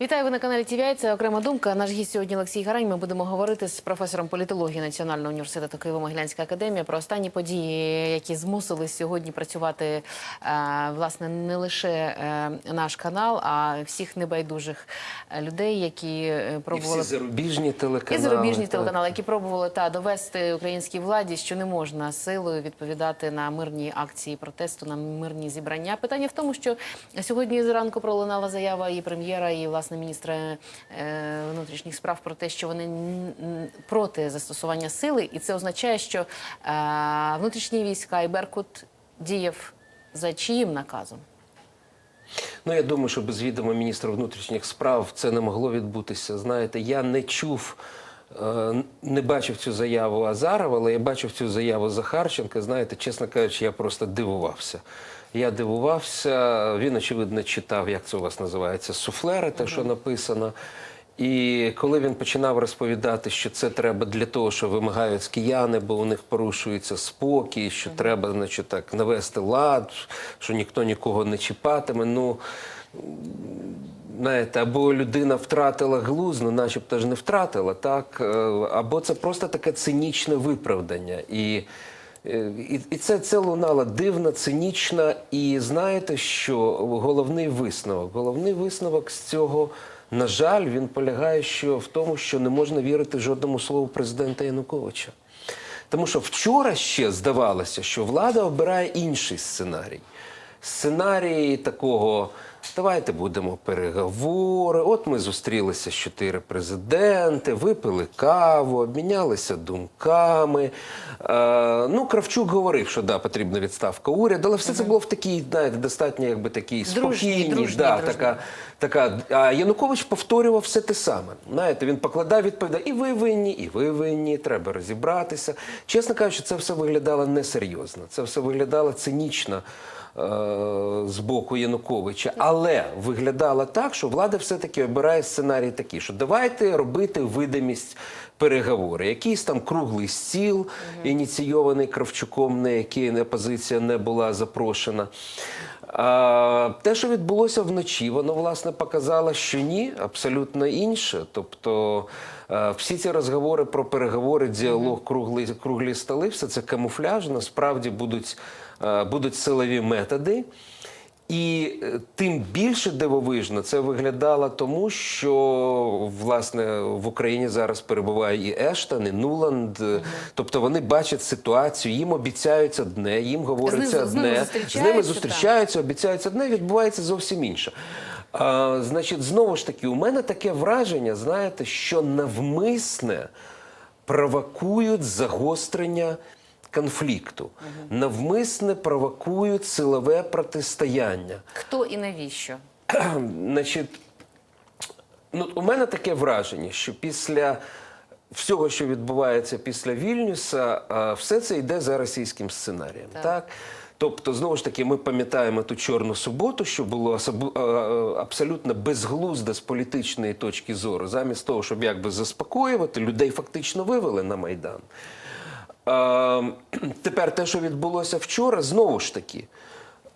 Вітаю ви на каналі ТВІ. Це окрема думка. Наш гість сьогодні Олексій Гарань. Ми будемо говорити з професором політології Національного університету Києво-Могилянська академія про останні події, які змусили сьогодні працювати е, власне не лише е, наш канал, а всіх небайдужих е, людей, які е, І пробували всі зарубіжні і телеканали. зарубіжні телеканали, які пробували та довести українській владі, що не можна силою відповідати на мирні акції протесту, на мирні зібрання. Питання в тому, що сьогодні зранку пролунала заява і прем'єра, і власне міністра е, внутрішніх справ про те, що вони проти застосування сили, і це означає, що е, внутрішні війська і Беркут діяв за чиїм наказом. Ну я думаю, що без відома міністра внутрішніх справ це не могло відбутися. Знаєте, я не чув. е, Не бачив цю заяву Азарова, але я бачив цю заяву Захарченка. Знаєте, чесно кажучи, я просто дивувався. Я дивувався. Він, очевидно, читав, як це у вас називається, суфлери, те, що написано. І коли він починав розповідати, що це треба для того, що вимагають кияни, бо у них порушується спокій, що треба, значить, так навести лад, що ніхто нікого не чіпатиме. Ну знаєте, або людина втратила глузд, ну начебто ж не втратила, так, Е, або це просто таке цинічне виправдання. І, і, і це, це лунало дивно, цинічно. І знаєте, що головний висновок? Головний висновок з цього, на жаль, він полягає що в тому, що не можна вірити жодному слову президента Януковича. Тому що вчора ще здавалося, що влада обирає інший сценарій. Сценарій такого. Давайте будемо переговори. От ми зустрілися з чотири президенти, випили каву, обмінялися думками. Е, ну, Кравчук говорив, що да, потрібна відставка уряду, але все це було в такій, знаєте, достатньо якби такій спокійній, да, така така. А Янукович повторював все те саме. Знаєте, він покладав, відповідав, і ви винні, і ви винні, треба розібратися. Чесно кажучи, це все виглядало несерйозно. Це все виглядало цинічно. Е, З боку Януковича, але виглядало так, що влада все-таки обирає сценарій такий, що давайте робити видимість переговори. Якийсь там круглий стіл, ініційований Кравчуком, на який опозиція не була запрошена. А, те, що відбулося вночі, воно власне показало, що ні, абсолютно інше. Тобто е, всі ці розговори про переговори, діалог, круглі, круглі столи, все це камуфляж. Насправді будуть, будуть силові методи. І е, тим більше дивовижно це виглядало тому, що власне в Україні зараз перебуває і Ештон, і Нуланд. Е, Тобто вони бачать ситуацію, їм обіцяють одне, їм говориться з ними одне, з зустрічаються, ними зустрічаються, обіцяють одне, відбувається зовсім інше. А, значить, знову ж таки, у мене таке враження, знаєте, що навмисне провокують загострення конфлікту, навмисне провокують силове протистояння. Хто і навіщо? Значить, ну, у мене таке враження, що після всього, що відбувається після Вільнюса, все це йде за російським сценарієм. Так. Тобто, знову ж таки, ми пам'ятаємо ту чорну суботу, що було абсолютно безглуздо з політичної точки зору, замість того, щоб якби заспокоювати, людей фактично вивели на Майдан. Е, Тепер те, що відбулося вчора, знову ж таки.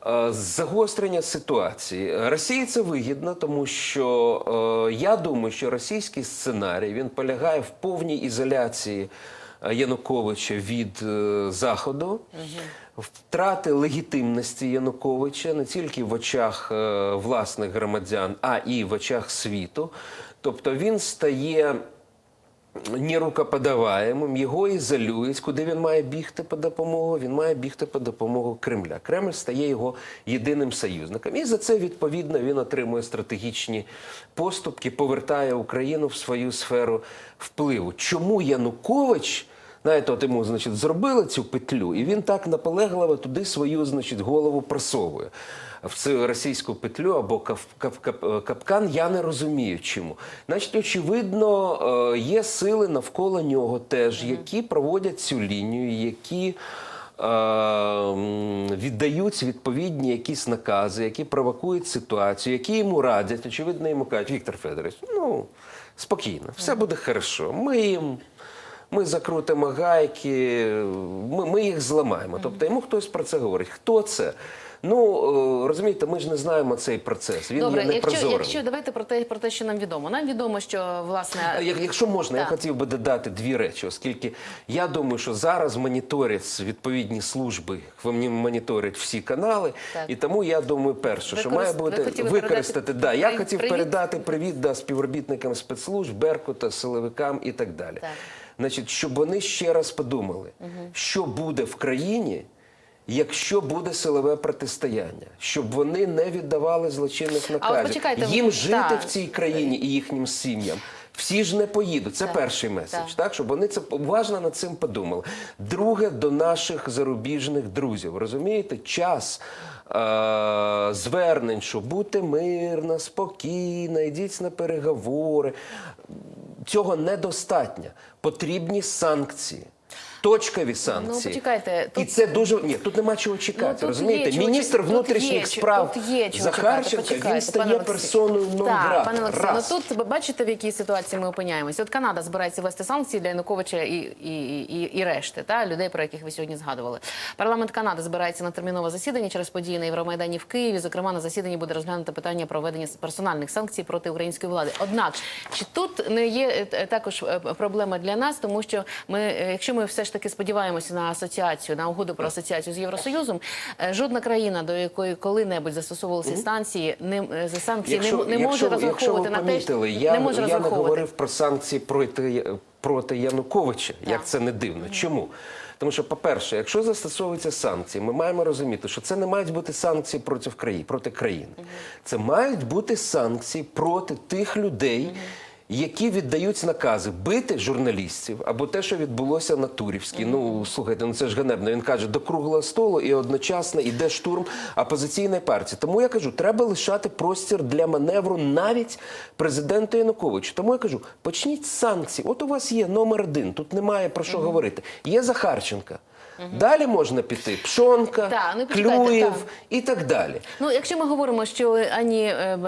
е, Загострення ситуації Росії це вигідно, тому що е, я думаю, що російський сценарій він полягає в повній ізоляції е, Януковича від е, Заходу, втрати легітимності Януковича не тільки в очах е, власних громадян, а і в очах світу. Тобто він стає нерукоподаваємим, його ізолюють. Куди він має бігти по допомогу? Він має бігти по допомогу Кремля. Кремль стає його єдиним союзником. І за це відповідно він отримує стратегічні поступки, повертає Україну в свою сферу впливу. Чому Янукович? Знаєте, от йому, значить, зробили цю петлю, і він так наполегливо туди свою, значить, голову просовує. В цю російську петлю або кап, капкан, я не розумію чому. Значить, очевидно, е, є сили навколо нього теж, які проводять цю лінію, які е, віддають відповідні якісь накази, які провокують ситуацію, які йому радять. Очевидно, йому кажуть, Віктор Федорович, ну спокійно, все буде хорошо. Ми їм. Ми закрутимо гайки, ми, ми їх зламаємо. Тобто йому хтось про це говорить. Хто це? Ну е, розумієте, ми ж не знаємо цей процес. Він Добре, є якщо, непрозорим. якщо давайте про те, про те, що нам відомо. Нам відомо, що власне як- Якщо можна, я хотів би додати дві речі, оскільки я думаю, що зараз моніторять відповідні служби, вони моніторять всі канали, Так. і тому я думаю, перше, що має бути хотіли використати. передати Да, я хотів привіт? передати привіт да, співробітникам спецслужб, Беркута, силовикам і так далі. Так. Значить, щоб вони ще раз подумали, що буде в країні. Якщо буде силове протистояння, щоб вони не віддавали злочинних наказів, їм ви- жити так. в цій країні і їхнім сім'ям. Всі ж не поїдуть. Це Так, перший меседж, так. так. щоб вони це уважно над цим подумали. Друге, до наших зарубіжних друзів. Розумієте, час е- звернень, що бути мирно, спокійно, йдіть на переговори. Цього недостатньо. Потрібні санкції. Точкові санкції. Ну, почекайте, І це дуже ні, тут нема чого чекати. Ну, розумієте, є міністр чекати. внутрішніх Тут є, справ тут є чого Захарченка. Почекайте, він стає персоною Так, пане Олексій, ну тут ви бачите, в якій ситуації ми опиняємося. От Канада збирається ввести санкції для Януковича і, і, і, і решти, та людей, про яких ви сьогодні згадували. Парламент Канади збирається на термінове засідання через події на Євромайдані в Києві. Зокрема, на засіданні буде розглянуто питання про введення персональних санкцій проти української влади. Однак, чи тут не є е, також е, проблема для нас, тому що ми, е, якщо ми все ж таки сподіваємося на асоціацію, на угоду про асоціацію з Євросоюзом, е, жодна країна, до якої коли-небудь застосовувалися станції, не е, за санкції не, м- не може якщо ви розраховувати на те, я, не може я не говорив про санкції проти, проти Януковича, як це не дивно. Чому? Тому що, по-перше, якщо застосовуються санкції, ми маємо розуміти, що це не мають бути санкції проти країни, проти країни. Це мають бути санкції проти тих людей. Які віддають накази бити журналістів або те, що відбулося на Турівській. Ну слухайте, ну це ж ганебно. Він каже до круглого столу і одночасно йде штурм опозиційної партії. Тому я кажу, треба лишати простір для маневру навіть президенту Януковичу. Тому я кажу, почніть з санкцій. От у вас є номер один. Тут немає про що говорити. Є Захарченка. Далі можна піти Пшонка, Так, ну, Клюєв так. і так далі. Ну, якщо ми говоримо, що ані е,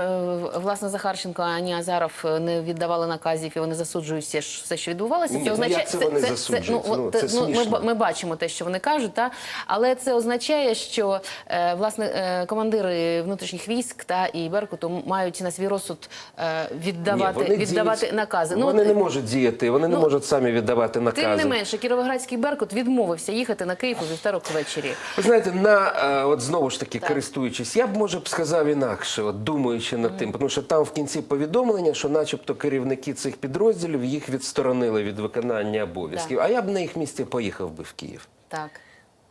власне Захарченко, ані Азаров е, не віддавали наказів і вони засуджують все, все що відбувалося, Ні, це ну, означає як це вони засуджують? ну, Ну, це ну, ми, ми бачимо те, що вони кажуть, та але це означає, що е, власне е, командири внутрішніх військ та і Беркуту мають на свій розсуд е, віддавати, Ні, віддавати діють- накази. Вони от, не можуть діяти, вони не ну, можуть самі віддавати накази. Тим не менше, Кіровоградський Беркут відмовився їхати на Київ у вівторок ввечері. Ви знаєте, на е, от знову ж таки Так. користуючись, я б може б сказав інакше, от думаючи над тим, тому що там в кінці повідомлення, що, начебто, керівники цих підрозділів їх відсторонили від виконання обов'язків. А я б на їх місці поїхав би в Київ. Так.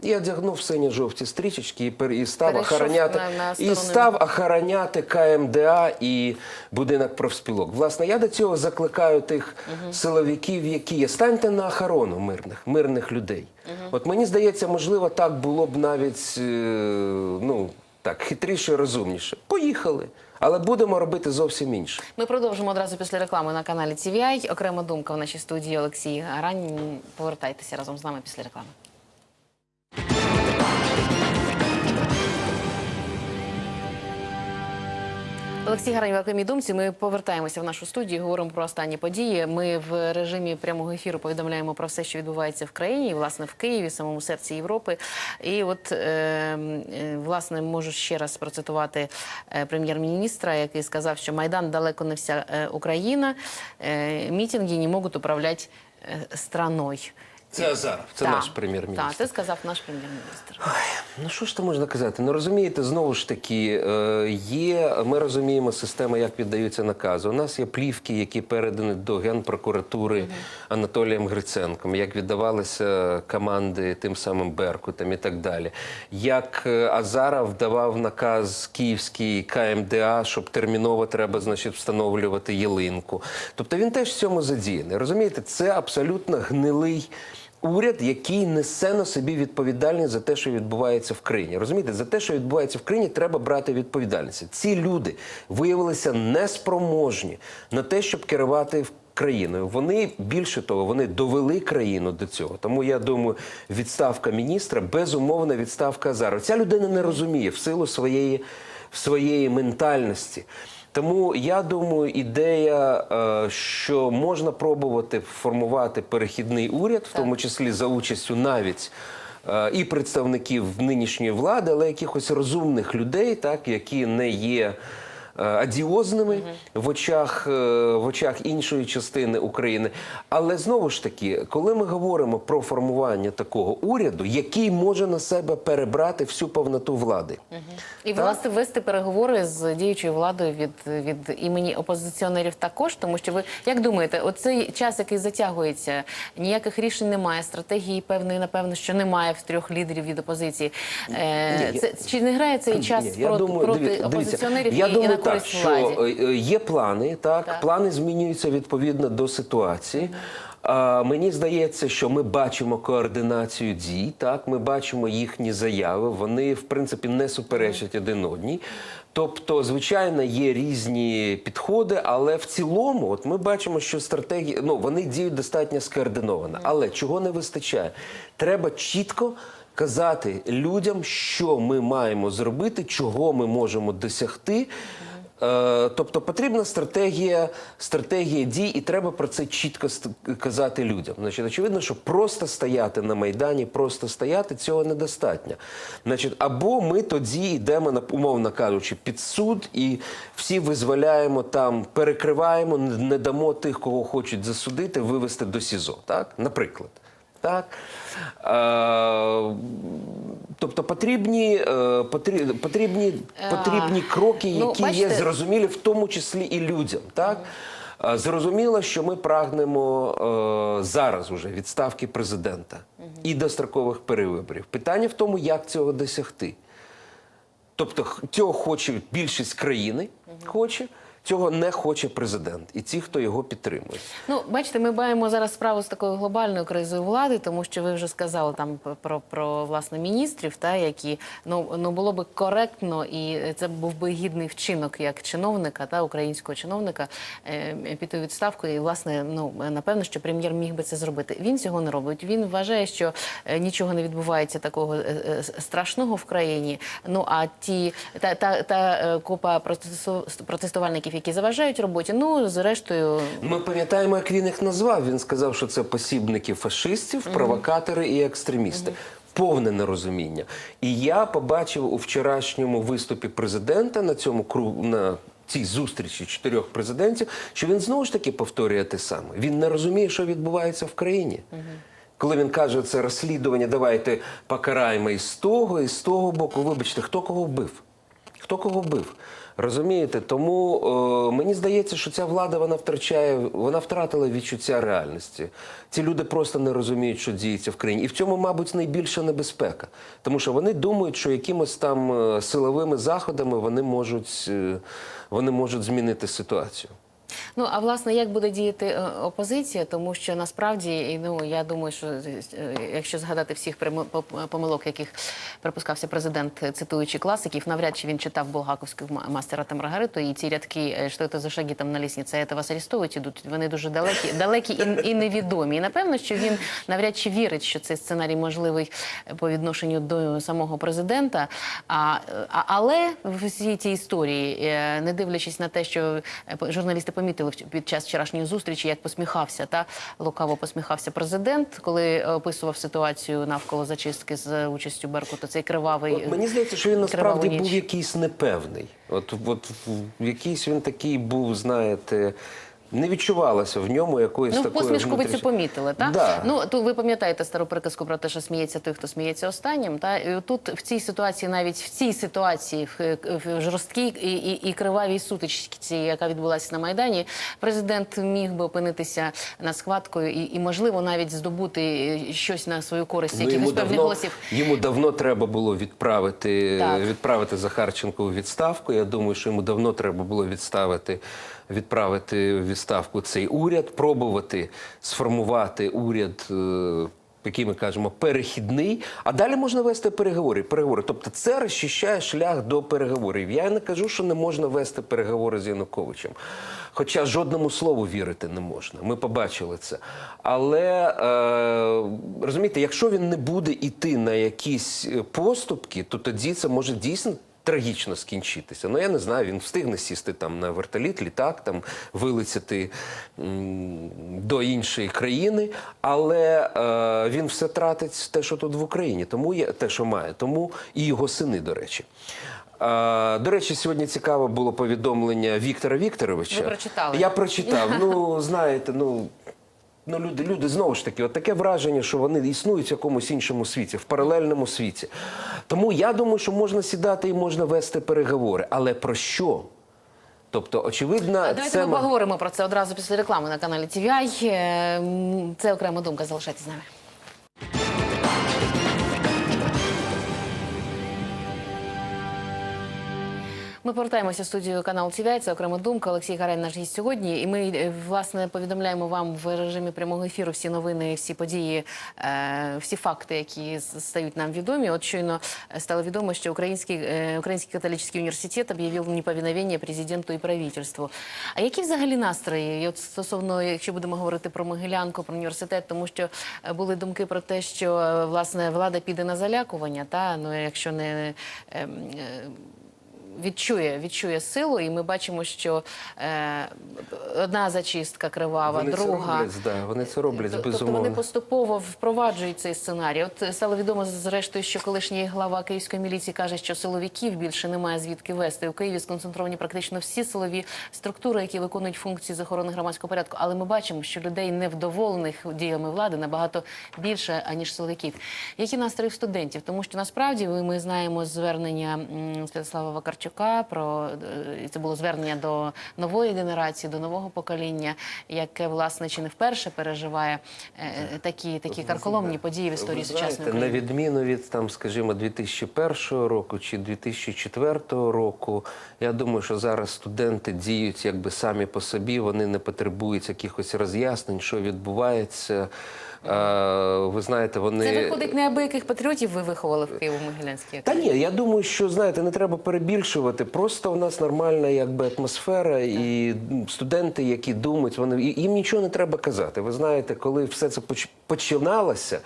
І одягнув сині-жовті стрічечки і, пер- і став охороняти на- на і став охороняти КМДА і будинок профспілок. Власне, я до цього закликаю тих силовиків, які є. Станьте на охорону мирних, мирних людей. От мені здається, можливо, так було б навіть е, ну так хитріше, розумніше. Поїхали. Але будемо робити зовсім інше. Ми продовжимо одразу після реклами на каналі TVI. Окрема думка в нашій студії Олексій Гарань. Повертайтеся разом з нами після реклами. Олексій Гарань, в окремій думці. Ми повертаємося в нашу студію, говоримо про останні події. Ми в режимі прямого ефіру повідомляємо про все, що відбувається в країні, власне, в Києві, самому серці Європи. І от е, е, власне можу ще раз процитувати е, прем'єр-міністра, який сказав, що Майдан далеко не вся е, Україна. Мітинги не можуть управляти страною. Це Азаров, це наш прем'єр-міністр. Так, це сказав наш прем'єр-міністр. Ну що ж то можна казати? Ну розумієте, знову ж таки, е, є. Ми розуміємо систему, як віддаються накази. У нас є плівки, які передані до генпрокуратури Анатолієм Гриценком, як віддавалися команди тим самим Беркутам і так далі. Як е, Азаров давав наказ київський КМДА, щоб терміново треба, значить, встановлювати ялинку. Тобто він теж в цьому задіяний. Розумієте, це абсолютно гнилий. Уряд, який несе на собі відповідальність за те, що відбувається в країні. Розумієте, за те, що відбувається в країні, треба брати відповідальність. Ці люди виявилися неспроможні на те, щоб керувати в країною. Вони більше того, вони довели країну до цього. Тому я думаю, відставка міністра безумовна відставка Азарова. Ця людина не розуміє в силу своєї, своєї ментальності. Тому я думаю, ідея, е, що можна пробувати формувати перехідний уряд, в тому числі за участю навіть е, і представників нинішньої влади, але якихось розумних людей, так які не є. Е, Адіозними в очах е, в очах іншої частини України, але знову ж таки, коли ми говоримо про формування такого уряду, який може на себе перебрати всю повноту влади, І власне вести переговори з діючою владою від, від імені опозиціонерів також, тому що ви як думаєте, оцей час, який затягується, ніяких рішень немає, стратегії певної, напевно, що немає в трьох лідерів від опозиції. Е, Ні, це чи не грає цей час Ні, проти, проти диві- дивіться, опозиціонерів я і, і думаю на так, що владі? е, е, є плани, так, Так. плани змінюються відповідно до ситуації. А, мені здається, що ми бачимо координацію дій, так ми бачимо їхні заяви. Вони в принципі не суперечать один одній. Тобто, звичайно, є різні підходи, але в цілому, от ми бачимо, що стратегії ну вони діють достатньо скоординовано. Але чого не вистачає? Треба чітко казати людям, що ми маємо зробити, чого ми можемо досягти. Е, Тобто потрібна стратегія, стратегія дій, і треба про це чітко казати людям. Значить, очевидно, що просто стояти на майдані, просто стояти цього недостатньо. Значить, або ми тоді йдемо на умовно кажучи, під суд і всі визволяємо там, перекриваємо, не дамо тих, кого хочуть засудити, вивести до СІЗО. Так, наприклад. Так. Е, тобто потрібні, е, потрі- потрібні, потрібні кроки, ну, які є зрозумілі, в тому числі і людям. Так? Е, Зрозуміло, що ми прагнемо е, зараз уже відставки президента і дострокових перевиборів. Питання в тому, як цього досягти. Тобто цього хоче більшість країни, хоче, цього не хоче президент і ті, хто його підтримує. Ну, бачите, ми маємо зараз справу з такою глобальною кризою влади, тому що ви вже сказали там про, про власне міністрів, та які ну, ну було би коректно, і це був би гідний вчинок як чиновника, та українського чиновника е, піти відставку. І власне, ну напевно, що прем'єр міг би це зробити. Він цього не робить. Він вважає, що е, нічого не відбувається такого е, е, страшного в країні. Ну а ті та та, та е, купа протесту- протестувальників, які заважають роботі, ну зрештою. Ми пам'ятаємо, як він їх назвав. Він сказав, що це посібники фашистів, провокатори і екстремісти. Повне нерозуміння. І я побачив у вчорашньому виступі президента на цьому на цій зустрічі чотирьох президентів, що він знову ж таки повторює те саме. Він не розуміє, що відбувається в країні. Коли він каже, це розслідування, давайте покараємо і з того, і з того боку. Вибачте, хто кого вбив? Хто кого вбив? Розумієте? Тому е, мені здається, що ця влада вона втрачає, вона втратила відчуття реальності. Ці люди просто не розуміють, що діється в країні. І в цьому, мабуть, найбільша небезпека. Тому що вони думають, що якимось там е, силовими заходами вони можуть, е, вони можуть змінити ситуацію. Ну а власне, як буде діяти е, опозиція? Тому що насправді, ну я думаю, що е, якщо згадати всіх помилок, яких припускався президент, е, цитуючи класиків, навряд чи він читав Булгаковську мастера та Маргариту, і ці рядки що це за шаги там на лісниці, це вас арестовують, ідуть. Вони дуже далекі, далекі і, і невідомі. І напевно, що він навряд чи вірить, що цей сценарій можливий по відношенню до самого президента. А, але в всій цій історії, не дивлячись на те, що журналісти помітили вч- під час вчорашньої зустрічі, як посміхався та лукаво посміхався президент, коли е, описував ситуацію навколо зачистки з участю Беркута. Цей кривавий От мені здається, що він насправді був якийсь непевний. От, от в- якийсь він такий був, знаєте, не відчувалося в ньому якоїсь Ну, такої посмішку ви цю помітили, так? Да. Ну, то ви пам'ятаєте стару приказку про те, що сміється той, хто сміється останнім. Та? І тут в цій ситуації, навіть в цій ситуації, в, в жорсткій і, і, і кривавій сутичці, яка відбулася на Майдані, президент міг би опинитися над схваткою і, і можливо, навіть здобути е, щось на свою користь, Ну, якихось певних давно, голосів. йому давно треба було відправити, Так. відправити Захарченко у відставку. Я думаю, що йому давно треба було відставити, відправити у відставку цей уряд, пробувати сформувати уряд. е, Який ми кажемо перехідний, а далі можна вести переговори. Переговори, тобто це розчищає шлях до переговорів. Я не кажу, що не можна вести переговори з Януковичем. Хоча жодному слову вірити не можна. Ми побачили це. Але е, розумієте, якщо він не буде йти на якісь е, поступки, то тоді це може дійсно трагічно скінчитися. Ну я не знаю, він встигне сісти там на вертоліт, літак, там вилетіти до іншої країни, але е, він все тратить те, що тут в Україні, тому є те, що має, тому і його сини, до речі. Е, До речі, сьогодні цікаве було повідомлення Віктора Вікторовича. Ви прочитали? Я прочитав. Ну, знаєте, ну. Ну, люди, люди знову ж таки, от таке враження, що вони існують в якомусь іншому світі, в паралельному світі. Тому я думаю, що можна сідати і можна вести переговори. Але про що? Тобто, очевидно, Давайте це ми поговоримо про це одразу після реклами на каналі TVI. Е, Це окрема думка. Залишайтесь з нами. Ми повертаємося в студію каналу TVI. Це окрема думка. Олексій Гарань наш гість сьогодні. І ми е, власне повідомляємо вам в режимі прямого ефіру всі новини, всі події, е, всі факти, які стають нам відомі. От щойно е, стало відомо, що Український, Український католицький університет об'явив неповиновення президенту і правительству. А які взагалі настрої? І от стосовно, якщо будемо говорити про Могилянку, про університет, тому що були думки про те, що власне влада піде на залякування, та ну якщо не. ем, відчує, відчує силу, і ми бачимо, що е, одна зачистка кривава, вони це друга. роблять, да, вони це роблять Тобто безумовно. вони поступово впроваджують цей сценарій. От стало відомо зрештою, що колишній глава київської міліції каже, що силовиків більше немає звідки вести. У Києві сконцентровані практично всі силові структури, які виконують функції з охорони громадського порядку. Але ми бачимо, що людей невдоволених діями влади набагато більше аніж силовиків. Які настрої студентів? Тому що насправді ми, знаємо звернення Святослава Вакарчука про е, це було звернення до нової генерації, до нового покоління, яке власне чи не вперше переживає е, такі такі карколомні події в історії сучасної на відміну від там, скажімо, 2001 року чи 2004 року, я думаю, що зараз студенти діють якби самі по собі, вони не потребують якихось роз'яснень, що відбувається. Е, ви знаєте, вони Це виходить неабияких патріотів. Ви виховали в Києво-Могилянській Та ні, я думаю, що знаєте, не треба перебільшувати. Просто у нас нормальна якби атмосфера, і студенти, які думають, вони їм нічого не треба казати. Ви знаєте, коли все це поч- починалося.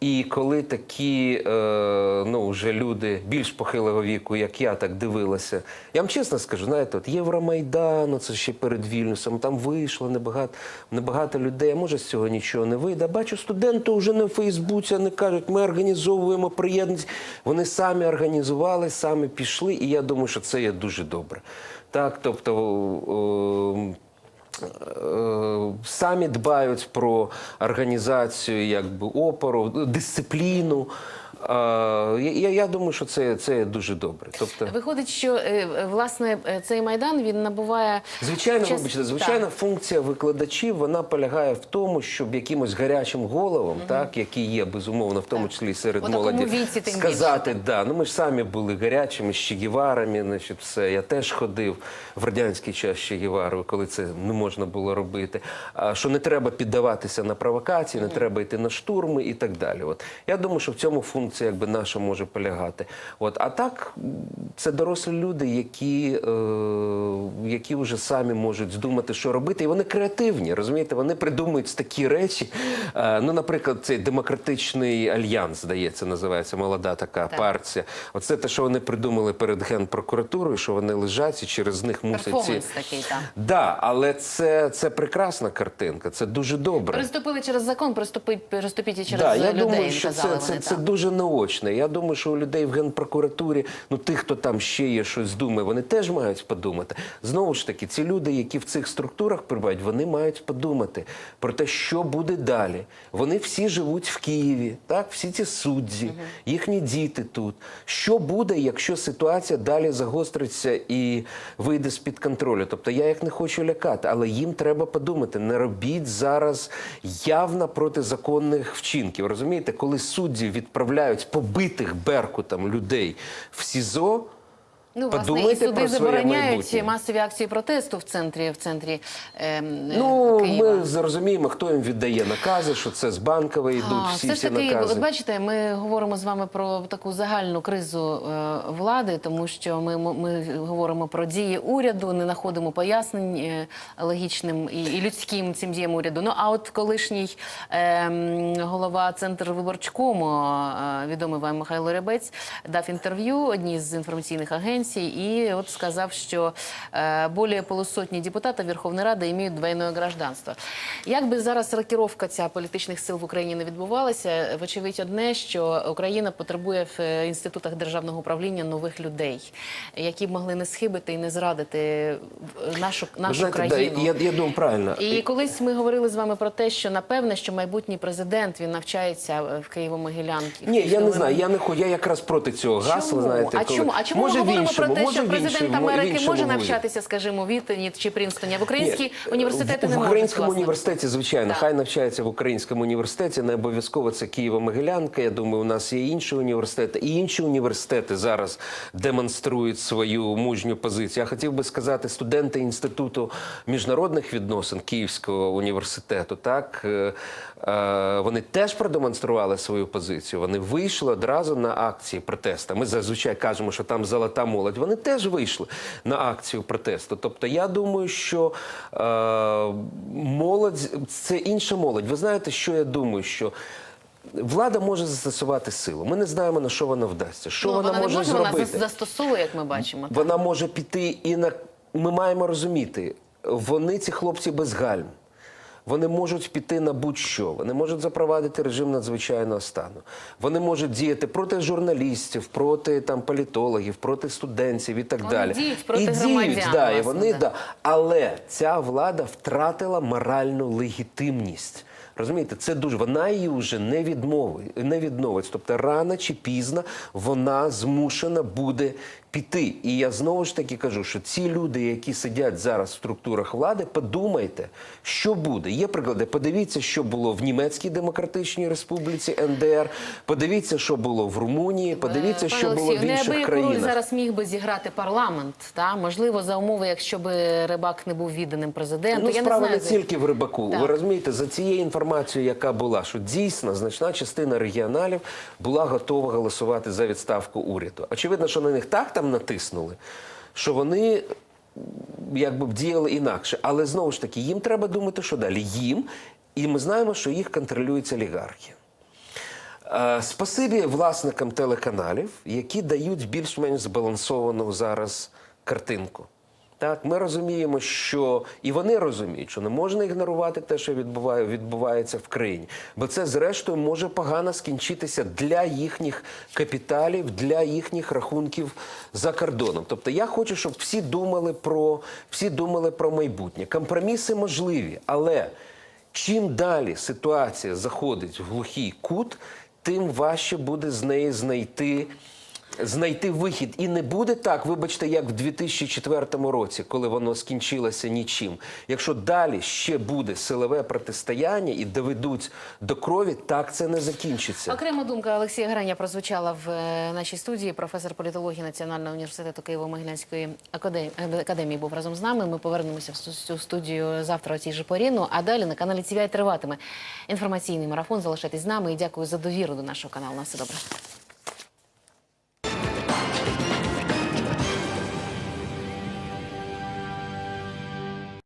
І коли такі е, ну, вже люди більш похилого віку, як я, так дивилася, я вам чесно скажу, знаєте, от Євромайдан, ну, це ще перед Вільнюсом, там вийшло небагато, небагато людей, а може з цього нічого не вийде. Бачу, студенти вже на Фейсбуці вони кажуть, ми організовуємо приєднаність. Вони самі організували, самі пішли, і я думаю, що це є дуже добре. Так, тобто. е, самі дбають про організацію якби опору, дисципліну. Я, я думаю, що це, це дуже добре. Тобто, Виходить, що е, власне е, цей майдан він набуває звичайно, час- вибачте, звичайна Так. функція викладачів вона полягає в тому, щоб якимось гарячим головам, так які є безумовно, в тому числі серед У молоді, віці тим сказати, да, ну ми ж самі були гарячими, з Чегіварами, значить, все. Я теж ходив в радянський час з Чегіварою, коли це не можна було робити. А що не треба піддаватися на провокації, не треба йти на штурми і так далі. От я думаю, що в цьому функція якби наша може полягати. От а так це дорослі люди, які, е, які вже самі можуть здумати, що робити, і вони креативні. Розумієте, вони придумують такі речі. Е, ну, наприклад, цей демократичний альянс, здається, називається молода така Так. партія. Оце те, що вони придумали перед генпрокуратурою, що вони лежать і через них мусять ці. такий там. Да, але це, це прекрасна картинка, це дуже добре. Переступили через закон, приступить, переступіть і через Да, я людей. думаю, що казали це, це, вони це так. дуже наочне. Я думаю, що у людей в генпрокуратурі, ну тих, хто там ще є щось думає, вони теж мають подумати. Знову ж таки, ці люди, які в цих структурах перебувають, вони мають подумати про те, що буде далі. Вони всі живуть в Києві, так, всі ці судді, їхні діти тут. Що буде, якщо ситуація далі загостриться і вийде з-під контролю? Тобто я їх не хочу лякати, але їм треба подумати. Не робіть зараз явно протизаконних вчинків. Розумієте, коли судді відправляють побитих беркутом людей в СІЗО. Ну, власне, і суди про забороняють майбутнє. масові акції протесту в центрі в центрі ем, Ну, Києва. ми зрозуміємо, хто їм віддає накази, що це з банкової йдуть А, всі все ж таки, накази. от бачите, ми говоримо з вами про таку загальну кризу е, влади, тому що ми, ми, ми говоримо про дії уряду, не знаходимо пояснень е, логічним і, і людським цим діям уряду. Ну а от колишній е, голова центру виборчкому, е, відомий вам Михайло Рябець, дав інтерв'ю одній з інформаційних агенцій і от сказав, що е, більше полусотні депутатів Верховної Ради мають двойне гражданство. Як би зараз рокіровка ця політичних сил в Україні не відбувалася, вочевидь одне, що Україна потребує в е, інститутах державного управління нових людей, які б могли не схибити і не зрадити е, нашу, нашу знаєте, да, країну. я, я думаю, правильно. І колись ми говорили з вами про те, що напевне, що майбутній президент він навчається в Києво-Могилянці. Ні, я не знаю. Я не. Я якраз проти цього гасла. Чому? Знаєте, а коли... чому? А чому може ми в говоримо про те, що президент Америки може навчатися, скажімо, в Віттені чи Прінстоні, а в українські університети не в українському університеті, звичайно, хай навчається в українському університеті. Не обов'язково це Києво-Могилянка. Я думаю, у нас є інші університети, і інші університети зараз демонструють свою мужню позицію. Я хотів би сказати, студенти інституту міжнародних відносин Київського університету, так е, е, вони теж продемонстрували свою позицію. Вони вийшли одразу на акції протесту. Ми зазвичай кажемо, що там золота молодь. Вони теж вийшли на акцію протесту. Тобто, я думаю, що е, молодь це інша молодь. Ви знаєте, що я думаю? Що Влада може застосувати силу. Ми не знаємо на що вона вдасться. Що Ну, вона, вона може може, зробити. вона застосовує, як ми бачимо. Вона може піти і на. Ми маємо розуміти, вони ці хлопці без гальм. Вони можуть піти на будь-що. Вони можуть запровадити режим надзвичайного стану. Вони можуть діяти проти журналістів, проти там політологів, проти студентів і так Вони далі. діють проти і громадян, діють, да, і вони да. да. Але ця влада втратила моральну легітимність. Розумієте, це дуже вона її вже не відмовить, не відновить. Тобто рано чи пізно вона змушена буде піти. І я знову ж таки кажу, що ці люди, які сидять зараз в структурах влади, подумайте, що буде. Є приклади. Подивіться, що було в Німецькій демократичній республіці НДР. Подивіться, що було в Румунії. Подивіться, Е, Пане що було в інших роль країнах. зараз міг би зіграти парламент. Та? Можливо, за умови, якщо б Рибак не був відданим президенту. Ну, Я справа не не, тільки в рибаку. Так. Ви розумієте, за цією інформацією, яка була, що дійсно значна частина регіоналів була готова голосувати за відставку уряду. Очевидно, що на них так там натиснули, що вони якби б діяли інакше. Але знову ж таки, їм треба думати, що далі. Їм, і ми знаємо, що їх контролюють олігархи. Е, Спасибі власникам телеканалів, які дають більш-менш збалансовану зараз картинку. Так, ми розуміємо, що і вони розуміють, що не можна ігнорувати те, що відбуває, відбувається в країні, бо це, зрештою, може погано скінчитися для їхніх капіталів, для їхніх рахунків за кордоном. Тобто, я хочу, щоб всі думали про всі думали про майбутнє. Компроміси можливі, але чим далі ситуація заходить в глухий кут, тим важче буде з неї знайти. Знайти вихід і не буде так, вибачте, як в 2004 році, коли воно скінчилося нічим. Якщо далі ще буде силове протистояння і доведуть до крові, так це не закінчиться. Окрема думка Олексія Граня прозвучала в е, нашій студії. Професор політології Національного університету Києво-Могилянської академії, був разом з нами. Ми повернемося в цю студію завтра о цій же порі. Ну, а далі на каналі TVI триватиме інформаційний марафон. Залишайтесь з нами і дякую за довіру до нашого каналу. На все добре.